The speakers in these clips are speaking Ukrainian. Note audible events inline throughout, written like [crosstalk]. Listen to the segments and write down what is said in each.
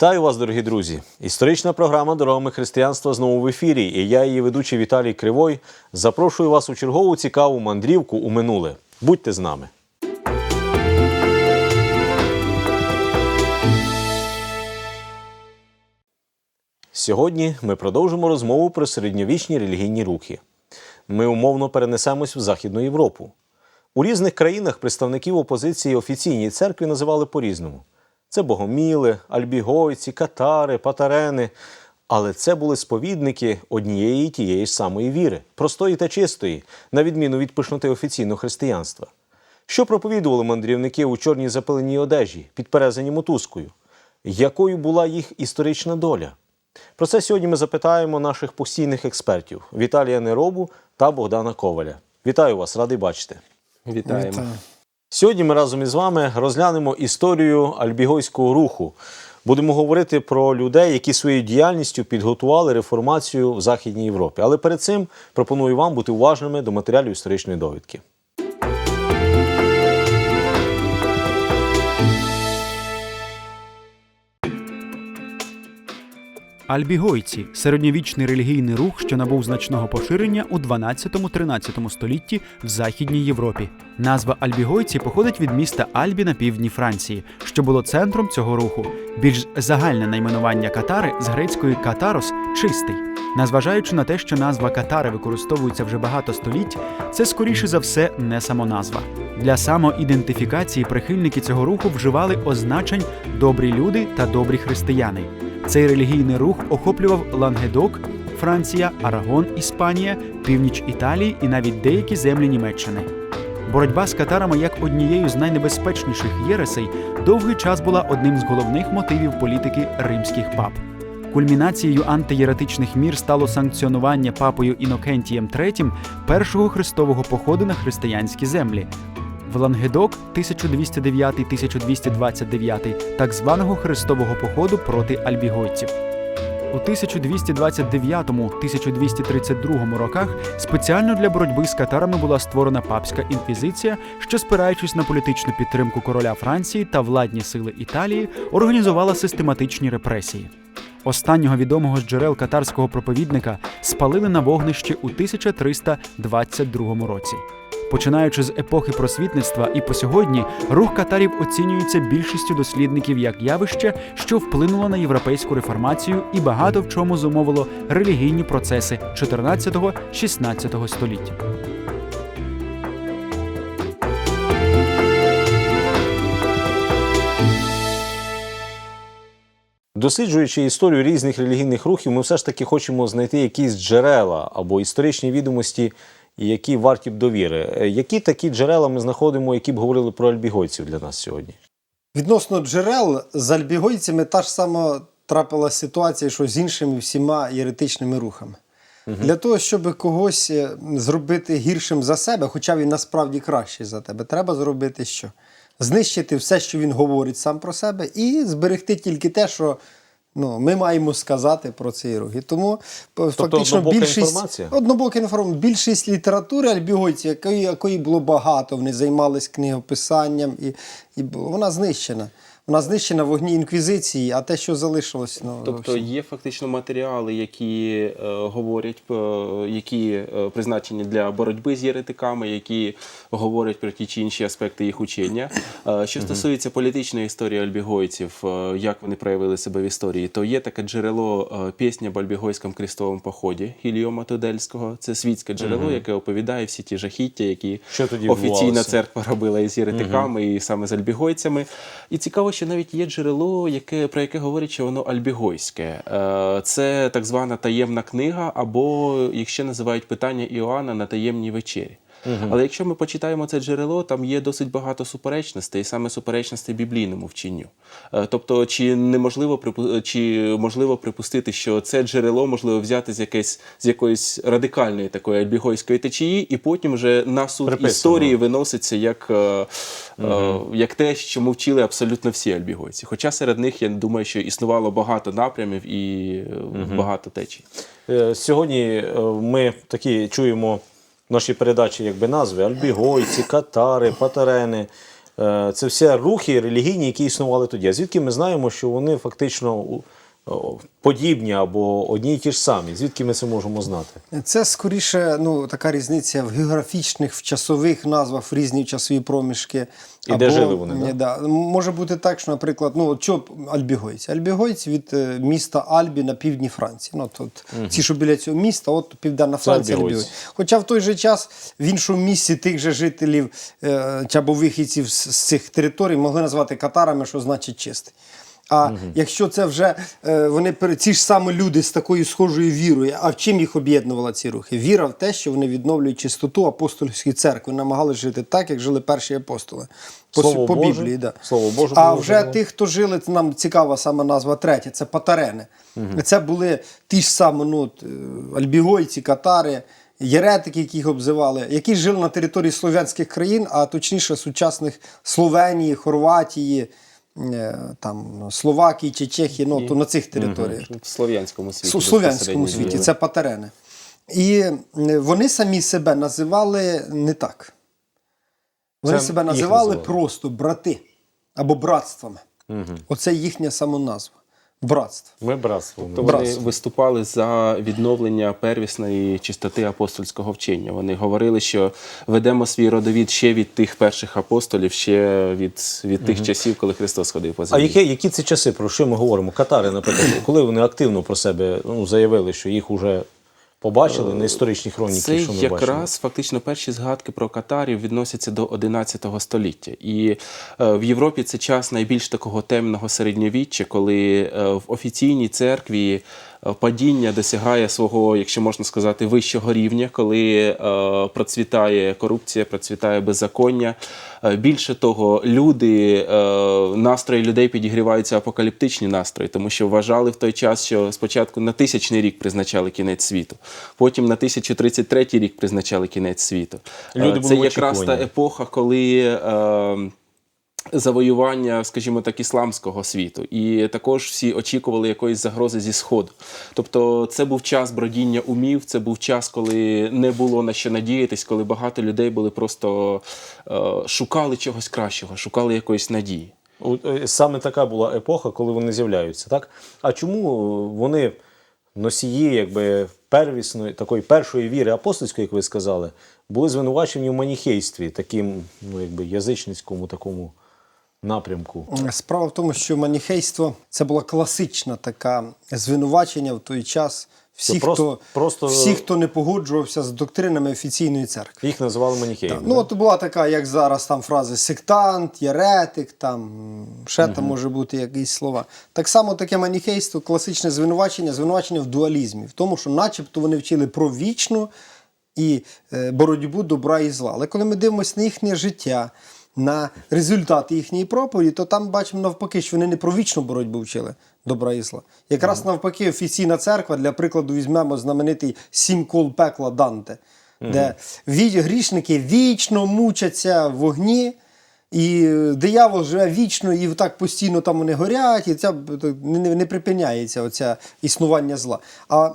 Вітаю вас, дорогі друзі! Історична програма Дорогами християнства знову в ефірі. І я, її ведучий Віталій Кривой, запрошую вас у чергову цікаву мандрівку у минуле. Будьте з нами. Сьогодні ми продовжимо розмову про середньовічні релігійні рухи. Ми умовно перенесемось в Західну Європу. У різних країнах представників опозиції офіційній церкві називали по-різному. Це богоміли, альбігойці, катари, патарени. Але це були сповідники однієї і тієї ж самої віри, простої та чистої, на відміну від пишноти офіційного християнства. Що проповідували мандрівники у чорній запиленій одежі, підперезані мотузкою? Якою була їх історична доля? Про це сьогодні ми запитаємо наших постійних експертів Віталія Неробу та Богдана Коваля. Вітаю вас, радий бачити. Вітаємо. Сьогодні ми разом із вами розглянемо історію альбігойського руху. Будемо говорити про людей, які своєю діяльністю підготували реформацію в Західній Європі. Але перед цим пропоную вам бути уважними до матеріалів історичної довідки. Альбігойці середньовічний релігійний рух, що набув значного поширення у 12-13 столітті в Західній Європі. Назва альбігойці походить від міста Альбі на півдні Франції, що було центром цього руху. Більш загальне найменування катари з грецької катарос чистий. Незважаючи на те, що назва катари використовується вже багато століть, це скоріше за все не самоназва. Для самоідентифікації прихильники цього руху вживали означень добрі люди та добрі християни. Цей релігійний рух охоплював Лангедок, Франція, Арагон, Іспанія, північ Італії і навіть деякі землі Німеччини. Боротьба з катарами як однією з найнебезпечніших єресей довгий час була одним з головних мотивів політики римських пап. Кульмінацією антиєретичних мір стало санкціонування папою Інокентієм III першого хрестового походу на християнські землі. В Лангедок 1209-1229 так званого хрестового походу проти альбігойців. У 1229-1232 роках спеціально для боротьби з катарами була створена папська інквізиція, що, спираючись на політичну підтримку короля Франції та владні сили Італії, організувала систематичні репресії. Останнього відомого з джерел катарського проповідника спалили на вогнищі у 1322 році. Починаючи з епохи просвітництва і по сьогодні, рух катарів оцінюється більшістю дослідників як явище, що вплинуло на європейську реформацію і багато в чому зумовило релігійні процеси 14-16 століття. Досліджуючи історію різних релігійних рухів, ми все ж таки хочемо знайти якісь джерела або історичні відомості, які варті б довіри. Е, Які такі джерела ми знаходимо, які б говорили про альбігойців для нас сьогодні? Відносно джерел з альбігойцями та ж сама трапилася ситуація, що з іншими всіма єретичними рухами. Для того, щоб когось е, зробити гіршим за себе, хоча він насправді кращий за тебе, треба зробити що? Знищити все, що він говорить сам про себе, і зберегти тільки те, що ну, ми маємо сказати про цей рух. І тому п- фактично однобока більшість інформація? однобока інформація. Більшість літератури альбігойців, якої, якої було багато, вони займалися книгописанням, і, і вона знищена. Вона знищена в вогні інквізиції, а те, що залишилось, ну Тобто є фактично матеріали, які е, говорять, е, які е, призначені для боротьби з єретиками, які говорять про ті чи інші аспекти їх учення. Е, що стосується політичної історії альбігойців, е, як вони проявили себе в історії, то є таке джерело е, пісня об альбігойському крестовому поході Гільйома Тодельського. Це світське джерело, яке оповідає всі ті жахіття, які Що тоді офіційна церква робила із єретиками і саме з альбігойцями. І цікаво, що навіть є джерело, яке, про яке говорять, що воно альбігойське. Це так звана таємна книга, або їх ще називають питання Іоанна на таємній вечері. Але якщо ми почитаємо це джерело, там є досить багато суперечностей, і саме суперечностей біблійному вченню. Е, Тобто, чи неможливо припу- чи можливо припустити, що це джерело можливо взяти з якесь з якоїсь радикальної такої альбігойської течії, і потім вже на суд Приписано. історії виноситься як, е, е, як те, що вчили абсолютно всі альбігойці. Хоча серед них я думаю, що існувало багато напрямів і е, багато течій. Е, Сьогодні е, ми такі чуємо в нашій передачі якби назви: альбігойці, катари, патарени. е, це все рухи релігійні, які існували тоді. Звідки ми знаємо, що вони фактично подібні або одні й ті ж самі? Звідки ми це можемо знати? Це скоріше ну, така різниця в географічних, в часових назвах в різні часові проміжки. І де жили вони, да? Ні, да? Може бути так, що, наприклад, ну, що альбігойці? Альбігойці від е, міста Альбі на півдні Франції. Ну, тут, Ці, що біля цього міста, от південна Франція. альбігойці. Альбігойці. Хоча в той же час в іншому місці тих же жителів е, або вихідців з, з цих територій могли назвати катарами, що значить чистий. А якщо це вже е, вони ці ж саме люди з такою схожою вірою, а в чим їх об'єднувала ці рухи? Віра в те, що вони відновлюють чистоту апостольської церкви, намагалися жити так, як жили перші апостоли. По, Слово по Боже, Біблії, да. Слово Боже А вже вживано. тих, хто жили, це нам цікава сама назва третя, це патарени. Це були ті ж самі ну, е, альбігойці, катари. Єретики, які їх обзивали, які жили на території слов'янських країн, а точніше сучасних Словенії, Хорватії, там, Словакії чи Чехії, ну, то на цих територіях. В слов'янському світі. У слов'янському світі це патерени. І е, вони самі себе називали не так. Вони Це себе називали називали. просто брати або братствами. Оце їхня самоназва. Братство. Ми братство. То вони Братство. виступали за відновлення первісної чистоти апостольського вчення. Вони говорили, що ведемо свій родовід ще від тих перших апостолів, ще від, від тих часів, коли Христос ходив по А землі. які, які це часи, про що ми говоримо? Катари, наприклад, коли вони активно про себе ну, заявили, що їх вже побачили на історичній хроніці, Це що ми якраз бачимо? фактично перші згадки про катарів відносяться до 11 століття. І е, в Європі це час найбільш такого темного середньовіччя, коли е, в офіційній церкві е, падіння досягає свого, якщо можна сказати, вищого рівня, коли е, процвітає корупція, процвітає беззаконня. Е, Більше того, люди, е, настрої людей підігріваються апокаліптичні настрої, тому що вважали в той час, що спочатку на тисячний рік призначали кінець світу, потім на 1033 рік призначали кінець світу. Е, Люди Це якраз та епоха, коли. Е, Завоювання, скажімо так, ісламського світу, і також всі очікували якоїсь загрози зі сходу. Тобто, це був час бродіння умів, це був час, коли не було на що надіятись, коли багато людей були просто е, шукали чогось кращого, шукали якоїсь надії. Е, Саме така була епоха, коли вони з'являються, так? А чому вони носії якби первісної такої першої віри апостольської, як ви сказали, були звинувачені в маніхействі, таким ну, якби язичницькому такому напрямку? Справа в тому, що маніхейство це була класична така звинувачення в той час. Всі, просто- хто, просто- всі, хто не погоджувався з доктринами офіційної церкви. Їх називали маніхеями. Ну, от була така, як зараз там фрази сектант, єретик, там ще там може бути якісь слова. Так само таке маніхейство, класичне звинувачення, звинувачення в дуалізмі, в тому, що начебто вони вчили про вічну і е, боротьбу добра і зла. Але коли ми дивимося на їхнє життя, на результати їхньої проповіді, то там бачимо навпаки, що вони не про вічну боротьбу вчили добра і зла. Якраз навпаки, офіційна церква, для прикладу, візьмемо знаменитий сім кол пекла Данте, де грішники вічно мучаться в вогні. І е, диявол живе вічно, і так постійно там вони горять, і ця не, не, не припиняється оця існування зла. А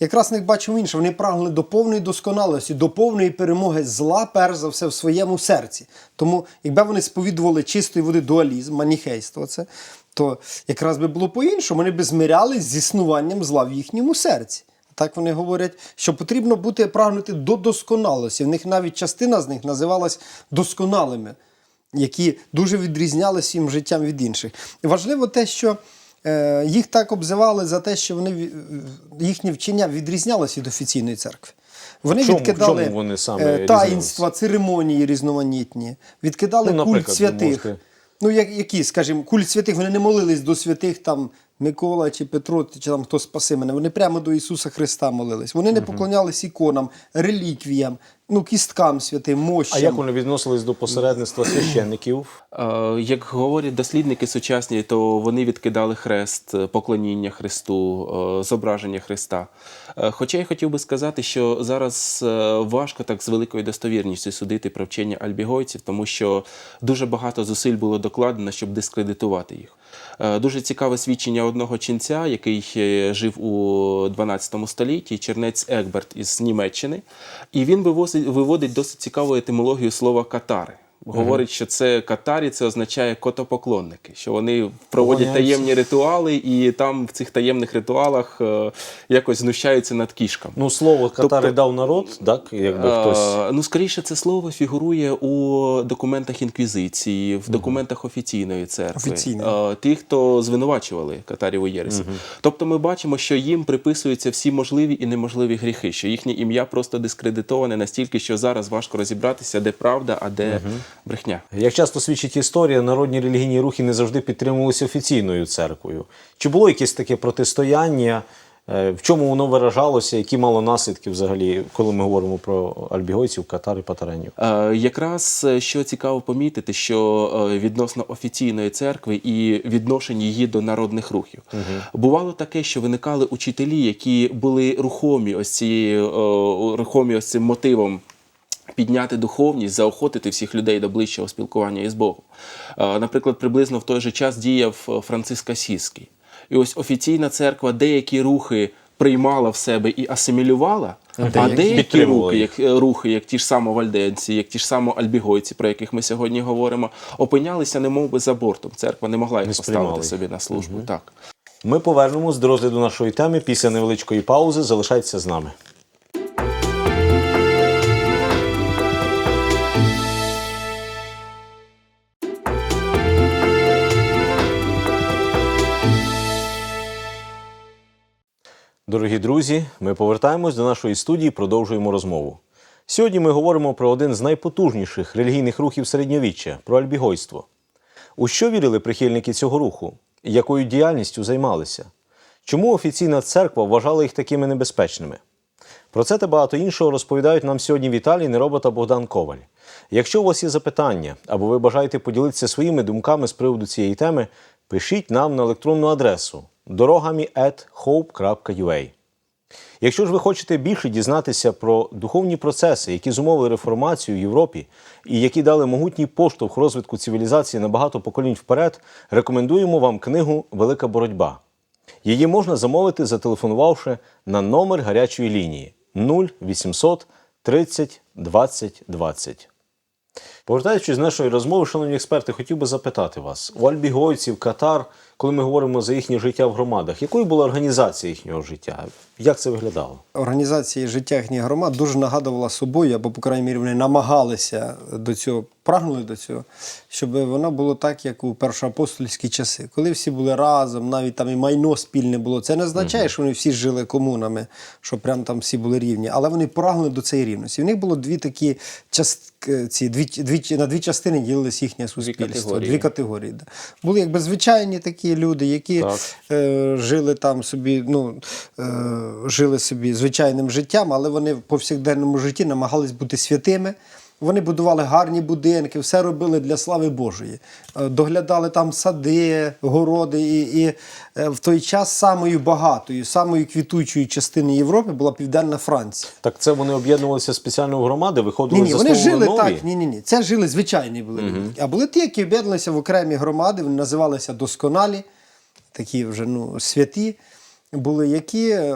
якраз них бачимо інше. Вони прагнули до повної досконалості, до повної перемоги зла, перш за все, в своєму серці. Тому, якби вони сповідували чистої води дуалізм, маніхейство, це, то якраз би було по-іншому. Вони би змирялись з існуванням зла в їхньому серці. Так вони говорять, що потрібно бути прагнути до досконалості. В них навіть частина з них називалась досконалими, які дуже відрізнялися їм життям від інших. І важливо те, що е, їх так обзивали за те, що вони їхнє вчення відрізнялося від офіційної церкви. Вони чому- відкидали чому вони саме е, таїнства, церемонії різноманітні, відкидали Ну, культ святих. можете- Ну, як, які, скажімо, культ святих, вони не молились до святих там Микола чи Петро, чи там хто спаси мене. Вони прямо до Ісуса Христа молились. Вони не поклонялись іконам, реліквіям, ну, кісткам святим, мощам. А як вони відносились до посередництва священників? Е, Як говорять дослідники сучасні, то вони відкидали хрест, е, поклоніння Христу, е, зображення Христа. Хоча я хотів би сказати, що зараз важко так з великою достовірністю судити про вчення альбігойців, тому що дуже багато зусиль було докладено, щоб дискредитувати їх. Дуже цікаве свідчення одного ченця, який жив у 12 столітті, чернець Егберт із Німеччини, і він вивозить- виводить досить цікаву етимологію слова катари. Говорить, що це катарі, це означає котопоклонники, що вони проводять Поклоняються. таємні ритуали, і там в цих таємних ритуалах е, якось знущаються над кішками. Ну, слово катари дав народ, так? Якби хтось. Е, Ну, скоріше, це слово фігурує у документах інквізиції, в документах офіційної церкви. Офіційної. Е, Тих, хто звинувачували катарів у Єресі. Тобто ми бачимо, що їм приписуються всі можливі і неможливі гріхи, що їхнє ім'я просто дискредитоване настільки, що зараз важко розібратися, де правда, а де брехня. Як часто свідчить історія, народні релігійні рухи не завжди підтримувалися офіційною церквою. Чи було якесь таке протистояння? Е, В чому воно виражалося, які мало наслідки взагалі, коли ми говоримо про альбігойців, катар і патаренів? Е, Якраз е, що цікаво помітити, що е, відносно офіційної церкви і відношення її до народних рухів бувало таке, що виникали учителі, які були рухомі ось цією рухомі ось цим мотивом. Підняти духовність, заохотити всіх людей до ближчого спілкування із Богом. Е, Наприклад, приблизно в той же час діяв е, Франциск Асійський. І ось офіційна церква деякі рухи приймала в себе і асимілювала, а деякі деякі рухи, як е, рухи, як ті ж само вальденці, як ті ж само альбігойці, про яких ми сьогодні говоримо, опинялися немов би за бортом. Церква не могла їх Не поставити собі на службу. Так. Ми повернемось до розгляду нашої теми після невеличкої паузи. Залишайтеся з нами. Дорогі друзі, ми повертаємось до нашої студії продовжуємо розмову. Сьогодні ми говоримо про один з найпотужніших релігійних рухів середньовіччя про альбігойство. У що вірили прихильники цього руху? Якою діяльністю займалися? Чому офіційна церква вважала їх такими небезпечними? Про це та багато іншого розповідають нам сьогодні Віталій Нероба та Богдан Коваль. Якщо у вас є запитання або ви бажаєте поділитися своїми думками з приводу цієї теми, пишіть нам на електронну адресу дорогами.hope.ua. Якщо ж ви хочете більше дізнатися про духовні процеси, які зумовили реформацію в Європі і які дали могутній поштовх розвитку цивілізації на багато поколінь вперед, рекомендуємо вам книгу Велика боротьба. Її можна замовити, зателефонувавши на номер гарячої лінії 0800 30 20 20. Повертаючись з нашої розмови, шановні експерти, хотів би запитати вас: у альбігойців, катар, коли ми говоримо за їхнє життя в громадах, якою була організація їхнього життя? Як це виглядало? Організація життя їхніх громад дуже нагадувала собою, або, по крайній мірі, вони намагалися до цього, прагнули до цього, щоб воно було так, як у першоапостольські часи, коли всі були разом, навіть там і майно спільне було. Це не означає, що вони всі жили комунами, що прям там всі були рівні, але вони прагнули до цієї рівності. У них було дві такі частки, ці дві, дві, на дві частини ділилось їхнє суспільство. категорії. Дві категорії. Да. Були якби звичайні такі люди, які Так. е, жили там собі, ну, е, жили собі звичайним життям, але вони в повсякденному житті намагались бути святими. Вони будували гарні будинки, все робили для слави Божої. Е, Доглядали там сади, городи. І, і е, в той час самою багатою, самою квітучою частиною Європи була Південна Франція. Так це вони об'єднувалися спеціально в громади, виходили Ні, ні, вони жили нові? так. Ні, ні, ні. Це жили звичайні були. люди. А були ті, які об'єдналися в окремі громади, вони називалися досконалі, такі вже ну, святі, були, які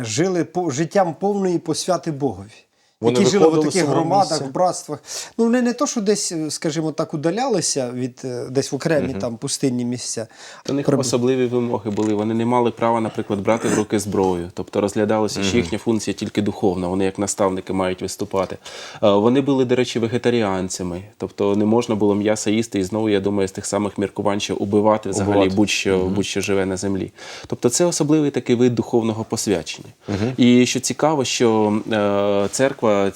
жили по, життям повної посвяти Богові. Вони які жили в таких громадах, місця? в братствах. Ну, вони не то, що десь, скажімо так, удалялися від е, десь в окремі там пустинні місця. У них При- особливі вимоги були. Вони не мали права, наприклад, брати в руки зброю. Тобто розглядалося, що їхня функція тільки духовна. Вони як наставники мають виступати. Е, Вони були, до речі, вегетаріанцями. Тобто не можна було м'яса їсти, і знову я думаю, з тих самих міркувань, що убивати взагалі Убивати. будь-що, будь-що живе на землі. Тобто це особливий такий вид духовного посвячення. І що цікаво, що е, церква, е,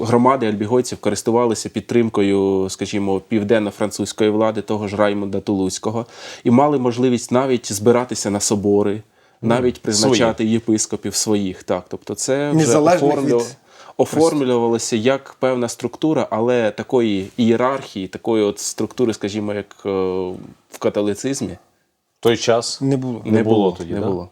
громади альбігойців користувалися підтримкою, скажімо, південно-французької влади, того ж Раймонда Тулузького, і мали можливість навіть збиратися на собори, навіть призначати єпископів своїх. Так, тобто це вже Незалежних оформлював- від- оформлювалося як певна структура, але такої ієрархії, такої от структури, скажімо, як е, в католицизмі, В той час Не було. Не було тоді, не да? було.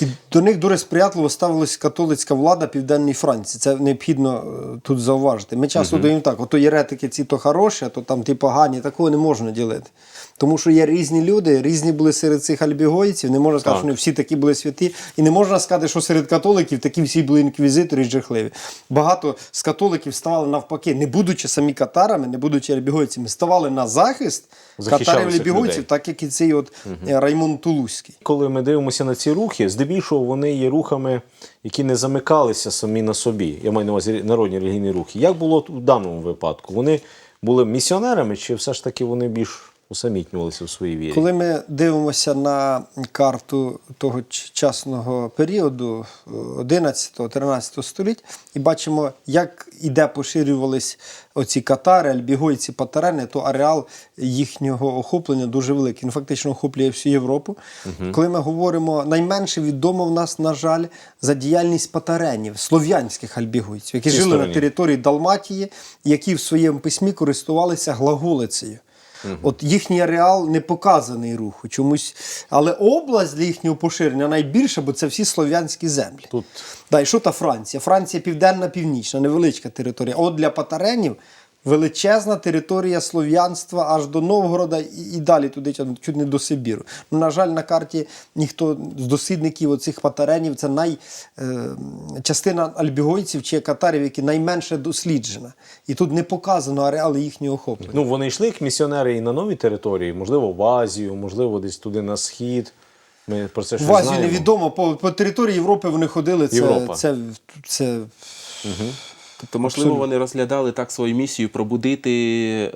І до них дуже сприятливо ставилась католицька влада Південної Франції. Це необхідно е, тут зауважити. Ми часто даємо так: ото єретики ці то хороші, а то там ті погані, такого не можна ділити. Тому що є різні люди, різні були серед цих альбігойців. Не можна сказати, Так. що вони всі такі були святі. І не можна сказати, що серед католиків такі всі були інквізитори і жахливі. Багато з католиків ставали навпаки, не будучи самі катарами, не будучи альбігойцями, ставали на захист катарів цих альбігойців, так як і цей от е, Раймонд Тулузький. Коли ми дивимося на ці рухи, здебільшого вони є рухами, які не замикалися самі на собі. Я маю на увазі народні релігійні рухи. Як було в даному випадку? Вони були місіонерами, чи все ж таки вони більш усамітнювалися в своїй вірі? Коли ми дивимося на карту того часного періоду 11-13 століть і бачимо, як і де поширювались оці катари, альбігойці, патарени, то ареал їхнього охоплення дуже великий. Він фактично охоплює всю Європу. Коли ми говоримо, найменше відомо в нас, на жаль, за діяльність патаренів, слов'янських альбігойців, які Цій жили стороні. на території Далматії, які в своєму письмі користувалися глаголицею. От їхній ареал не показаний руху чомусь. Але область для їхнього поширення найбільша, бо це всі слов'янські землі. Тут Да, і що та Франція? Франція південна, північна, невеличка територія. От для патаренів величезна територія слов'янства аж до Новгорода і, і далі туди чуть- не до Сибіру. Ну, на жаль, на карті ніхто з дослідників оцих патаренів це най, е, частина альбігойців чи катарів, які найменше досліджена. І тут не показано ареали їхнього охоплення. ну вони йшли як місіонери і на нові території, можливо, в Азію, можливо, десь туди на схід. Ми про це В Азії знаємо. невідомо, по, по території Європи вони ходили. Це, Європа. це, це, Тобто, можливо, вони розглядали так свою місію пробудити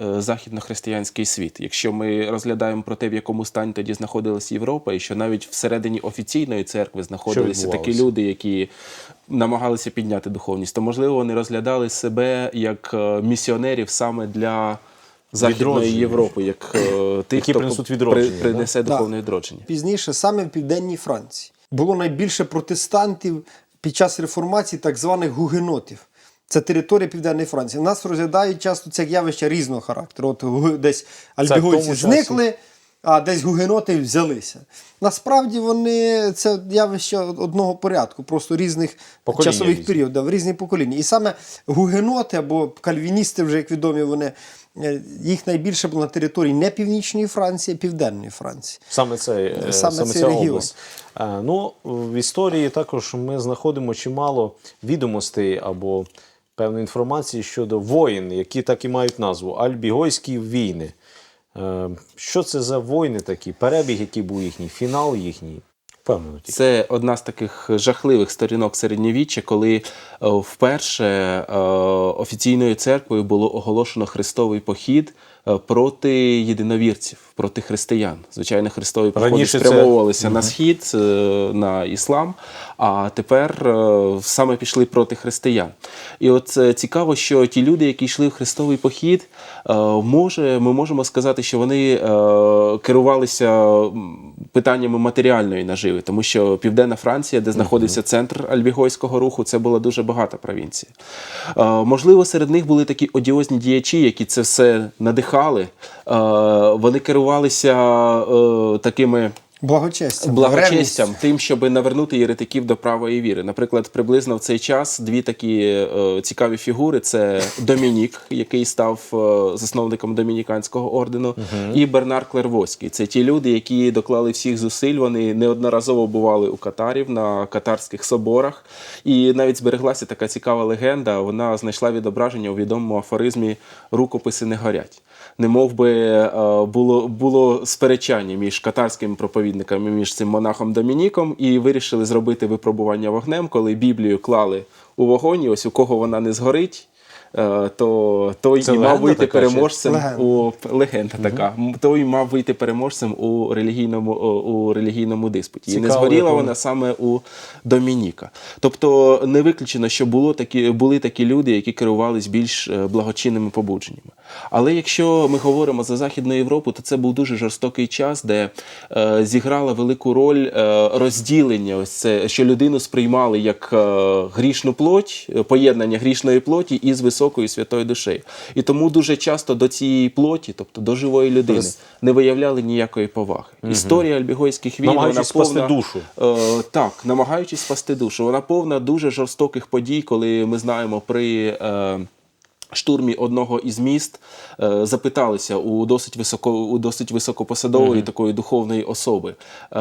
е, західнохристиянський світ. Якщо ми розглядаємо про те, в якому стані тоді знаходилась Європа, і що навіть всередині офіційної церкви знаходилися такі люди, які намагалися підняти духовність, то можливо вони розглядали себе як е, місіонерів саме для Західної Європи, як е, тих, Які хто принесуть при- відродження, принесе да? духовне відродження. пізніше, саме в Південній Франції, було найбільше протестантів під час реформації так званих гугенотів. Це територія Південної Франції. Нас розглядають часто це явище різного характеру. От десь альбігойці зникли, а десь гугеноти взялися. Насправді вони це явище одного порядку, просто різних Покоління часових різні. періодів, різні покоління. І саме гугеноти або кальвіністи, вже як відомі, вони е, їх найбільше було на території не північної Франції, а південної Франції. Саме, це, е, Саме саме, цей ця регіон. область. Е, Ну, в історії також ми знаходимо чимало відомостей або певної інформації щодо воїн, які так і мають назву Альбігойські війни. Е, Що це за воїни такі? Перебіг, який був їхній, фінал їхній. Це одна з таких жахливих сторінок середньовіччя, коли е, вперше е, офіційною церквою було оголошено хрестовий похід проти єдиновірців, проти християн. Звичайно, хрестові походи Раніше це- спрямовувалися на схід, на іслам, а тепер е, саме пішли проти християн. І от е, цікаво, що ті люди, які йшли в хрестовий похід, е, може, ми можемо сказати, що вони керувалися питаннями матеріальної наживи, тому що Південна Франція, де знаходився центр альбігойського руху, це була дуже багата провінція. Можливо, серед них були такі одіозні діячі, які це все надихали. Вони керувалися такими. Благочестям. Благочестям, тим, щоб навернути єретиків до правої віри. Наприклад, приблизно в цей час дві такі е, цікаві фігури: це Домінік, який став е, засновником домініканського ордену, і Бернар Клервоський. Це ті люди, які доклали всіх зусиль. Вони неодноразово бували у катарів на катарських соборах. І навіть збереглася така цікава легенда. Вона знайшла відображення у відомому афоризмі Рукописи не горять. Не мов би е, було, було сперечання між катарськими проповідниками, між цим монахом Домініком, і вирішили зробити випробування вогнем, коли Біблію клали у вогонь, і ось у кого вона не згорить. Е, То той Це і мав вийти така переможцем Легенда. у легенда така. М, Той мав вийти переможцем у релігійному у релігійному диспуті. і не згоріла вона саме у Домініка. Тобто не виключено, що було такі, були такі люди, які керувались більш е, благочинними побудженнями. Але якщо ми говоримо за Західну Європу, то це був дуже жорстокий час, де е, зіграла велику роль е, розділення, ось це, що людину сприймали як е, грішну плоть, е, поєднання грішної плоті із високою високою святою душею. І тому дуже часто до цієї плоті, тобто до живої людини, не виявляли ніякої поваги. Історія альбігойських війн вона повна, спасти душу. Е, так, намагаючись спасти душу. Вона повна дуже жорстоких подій, коли ми знаємо при. Е, Штурмі одного із міст е, запиталися у досить високо у досить високопосадової такої духовної особи. Е,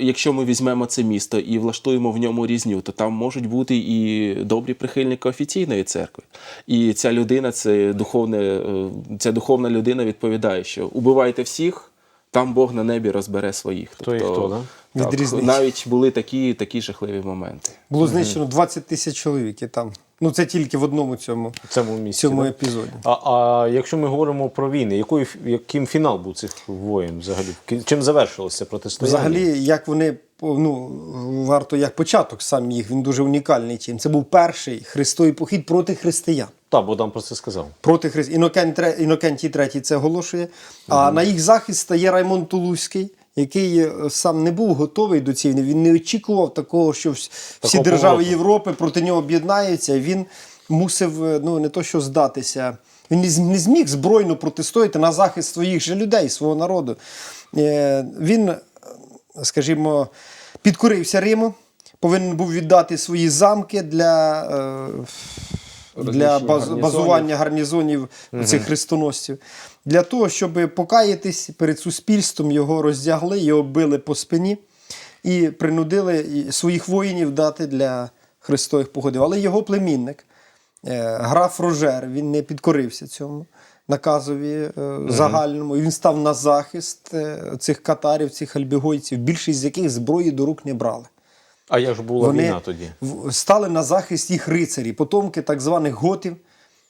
якщо ми візьмемо це місто і влаштуємо в ньому різню, то там можуть бути і добрі прихильники офіційної церкви. І ця людина, це духовне, е, ця духовна людина відповідає, що убивайте всіх, там Бог на небі розбере своїх. Хто і хто, да? так, навіть були такі, такі жахливі моменти. Було знищено 20 тисяч чоловік і там. Ну це тільки в одному цьому, цьому місці. цьому да? епізоді. А, а якщо ми говоримо про війни, якою, яким фінал був цих воєн взагалі? Чим завершилося протистояння? Взагалі, як вони ну, варто як початок сам їх, він дуже унікальний чим. Це був перший хрестовий похід проти християн. Так, Богдан про це сказав. Проти христ... Інокентій III це оголошує. А на їх захист стає Раймон Тулузький, який е, сам не був готовий до цієї. Він не очікував такого, що всі Такого держави повороту. Європи проти нього об'єднаються. Він мусив е, ну, не то що здатися. Він не зміг збройно протистояти на захист своїх же людей, свого народу. Е, Він, скажімо, підкорився Риму, повинен був віддати свої замки для. Для гарнізонів. базування гарнізонів цих хрестоносців. Для того, щоб покаятись перед суспільством, його роздягли, його били по спині і принудили своїх воїнів дати для хрестових походів. Але його племінник, е, граф Рожер, він не підкорився цьому наказові е, загальному. І він став на захист е, цих катарів, цих альбігойців, більшість з яких зброї до рук не брали. А як ж була Вони війна тоді? стали на захист їх рицарі, потомки так званих готів,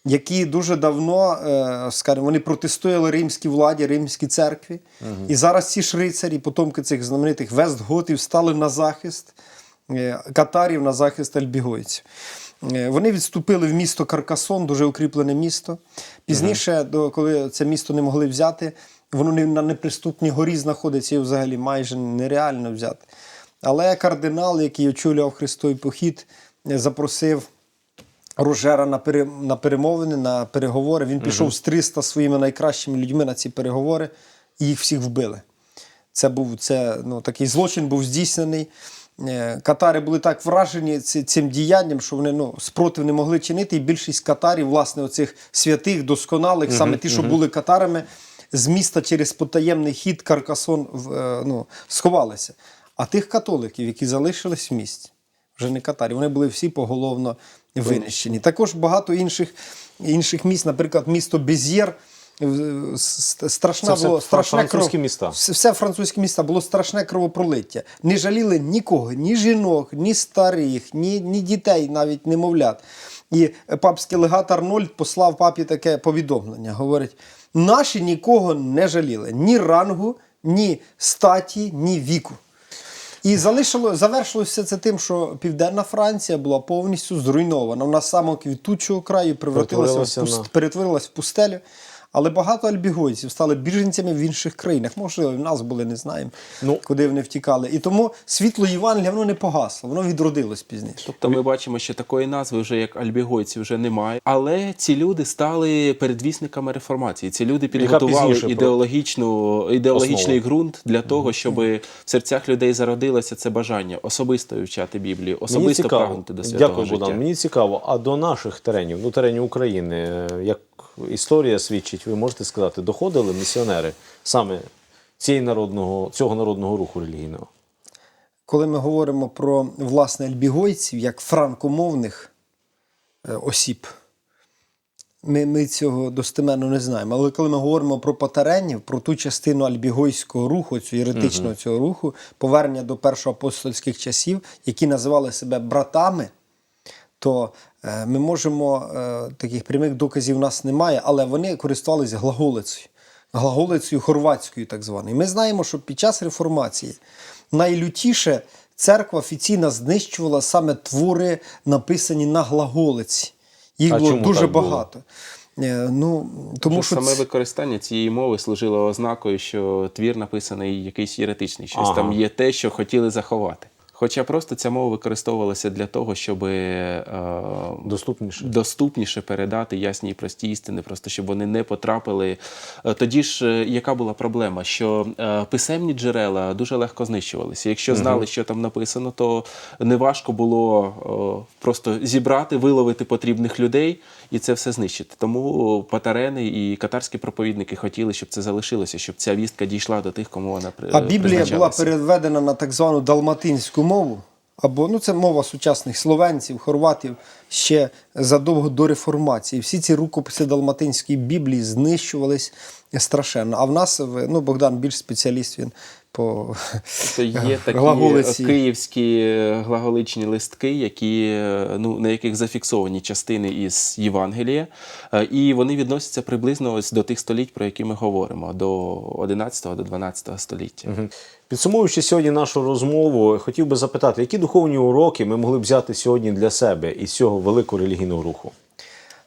які дуже давно, е, скажімо, вони протистояли римській владі, римській церкві. І зараз ці ж рицарі, потомки цих знаменитих вестготів, стали на захист е, катарів, на захист альбігойців. Е, Вони відступили в місто Каркасон, дуже укріплене місто. Пізніше, до, коли це місто не могли взяти, воно не- на неприступній горі знаходиться, його взагалі майже нереально взяти. Але кардинал, який очолював Христовий похід, запросив Рожера на, пере, на перемовини, на переговори. Він пішов з 300 своїми найкращими людьми на ці переговори, і їх всіх вбили. Це був це, ну, такий злочин був здійснений. Е, Катари були так вражені цим діянням, що вони ну, спротив не могли чинити. І більшість катарів, власне, оцих святих, досконалих, саме ті, що були катарами, з міста через потаємний хід Каркасон е, ну, сховалися. А тих католиків, які залишились в місті, вже не катарі, вони були всі поголовно винищені. Також багато інших, інших міст, наприклад, місто Без'єр. е, Страшна Це було фра- страшне французькі кров- міста. все, все французькі міста було страшне кровопролиття. Не жаліли нікого, ні жінок, ні старих, ні, ні дітей, навіть немовлят. І папський легат Арнольд послав папі таке повідомлення. Говорить: наші нікого не жаліли ні рангу, ні статі, ні віку. І залишило, завершилося це тим, що Південна Франція була повністю зруйнована. Вона з самого квітучого краю превратилася в пуст, перетворилась в пустелю. Але багато альбігойців стали біженцями в інших країнах. Можливо, в нас були, не знаємо, Ну. куди вони втікали. І тому світло Євангелія воно не погасло, воно відродилось пізніше. Тобто ми бачимо, що такої назви вже як альбігойці вже немає. Але ці люди стали передвісниками реформації. Ці люди підготували ідеологічну, ідеологічний Основу. ґрунт для того, щоб в серцях людей зародилося це бажання особисто вивчати Біблію, особисто прагнути до святого Дякую, життя. Богдан. Мені цікаво, а до наших теренів, ну теренів України, е, як історія свідчить, ви можете сказати, доходили місіонери саме цієї народного, цього народного руху релігійного? Коли ми говоримо про власне альбігойців як франкомовних е, осіб, ми, ми цього достеменно не знаємо. Але коли ми говоримо про патаренів, про ту частину альбігойського руху, цього єретичного цього руху, повернення до першоапостольських часів, які називали себе братами, то ми можемо е, таких прямих доказів у нас немає, але вони користувалися глаголицею, глаголицею хорватською, так званою. Ми знаємо, що під час реформації найлютіше церква офіційно знищувала саме твори, написані на глаголиці. Їх А було чому дуже так було? багато. Е, Ну, тому Тому що саме ц- використання цієї мови служило ознакою, що твір написаний якийсь єретичний, щось Ага. там є те, що хотіли заховати. Хоча просто ця мова використовувалася для того, щоб е, Доступніше. доступніше передати ясні і прості істини, просто щоб вони не потрапили. Е, Тоді ж е, яка була проблема? Що е, писемні джерела дуже легко знищувалися. Якщо знали, що там написано, то неважко було е, просто зібрати, виловити потрібних людей і це все знищити. Тому патарени і катарські проповідники хотіли, щоб це залишилося, щоб ця вістка дійшла до тих, кому вона при- А Біблія була переведена на так звану далматинську мову, або ну це мова сучасних словенців, хорватів ще задовго до реформації. Всі ці рукописи далматинської Біблії знищувались страшенно. А в нас ну Богдан більш спеціаліст він по То є [laughs] такі Глаголиці. київські глаголичні листки, які, ну, на яких зафіксовані частини із Євангелія, е, і вони відносяться приблизно ось до тих століть, про які ми говоримо, до 11 до 12 століття. Підсумовуючи сьогодні нашу розмову, хотів би запитати, які духовні уроки ми могли б взяти сьогодні для себе із цього великого релігійного руху?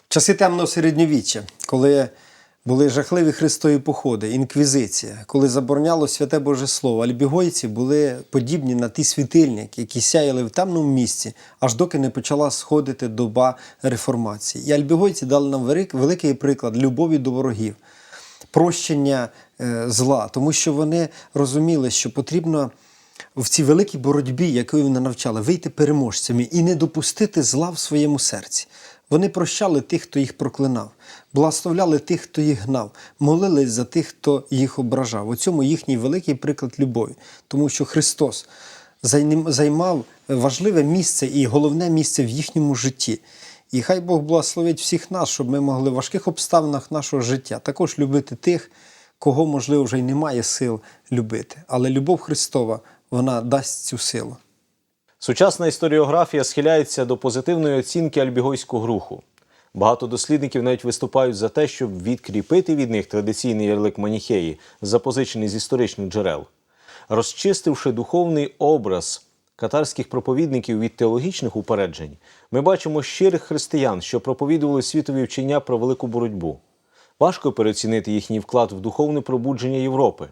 часи темного середньовіччя, коли були жахливі хрестові походи, інквізиція, коли забороняло святе Боже Слово, альбігойці були подібні на ті світильники, які сяяли в темному місці, аж доки не почала сходити доба реформації. І альбігойці дали нам великий приклад любові до ворогів, прощення зла, тому що вони розуміли, що потрібно в цій великій боротьбі, якою вони навчали, вийти переможцями і не допустити зла в своєму серці. Вони прощали тих, хто їх проклинав, благословляли тих, хто їх гнав, молились за тих, хто їх ображав. У цьому їхній великий приклад любові, тому що Христос займав важливе місце і головне місце в їхньому житті. І хай Бог благословить всіх нас, щоб ми могли в важких обставинах нашого життя також любити тих, кого, можливо, вже й немає сил любити. Але любов Христова, вона дасть цю силу. Сучасна історіографія схиляється до позитивної оцінки альбігойського руху. Багато дослідників навіть виступають за те, щоб відкріпити від них традиційний ярлик маніхеї, запозичений з історичних джерел. Розчистивши духовний образ катарських проповідників від теологічних упереджень, ми бачимо щирих християн, що проповідували світові вчення про велику боротьбу. Важко переоцінити їхній вклад в духовне пробудження Європи.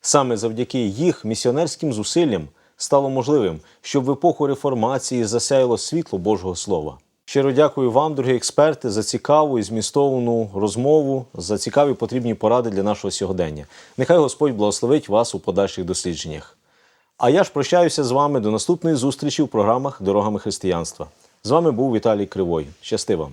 Саме завдяки їх місіонерським зусиллям стало можливим, щоб в епоху реформації засяяло світло Божого Слова. Щиро дякую вам, дорогі експерти, за цікаву і змістовну розмову, за цікаві потрібні поради для нашого сьогодення. Нехай Господь благословить вас у подальших дослідженнях. А я ж прощаюся з вами до наступної зустрічі в програмах Дорогами християнства. З вами був Віталій Кривой. Щасти вам!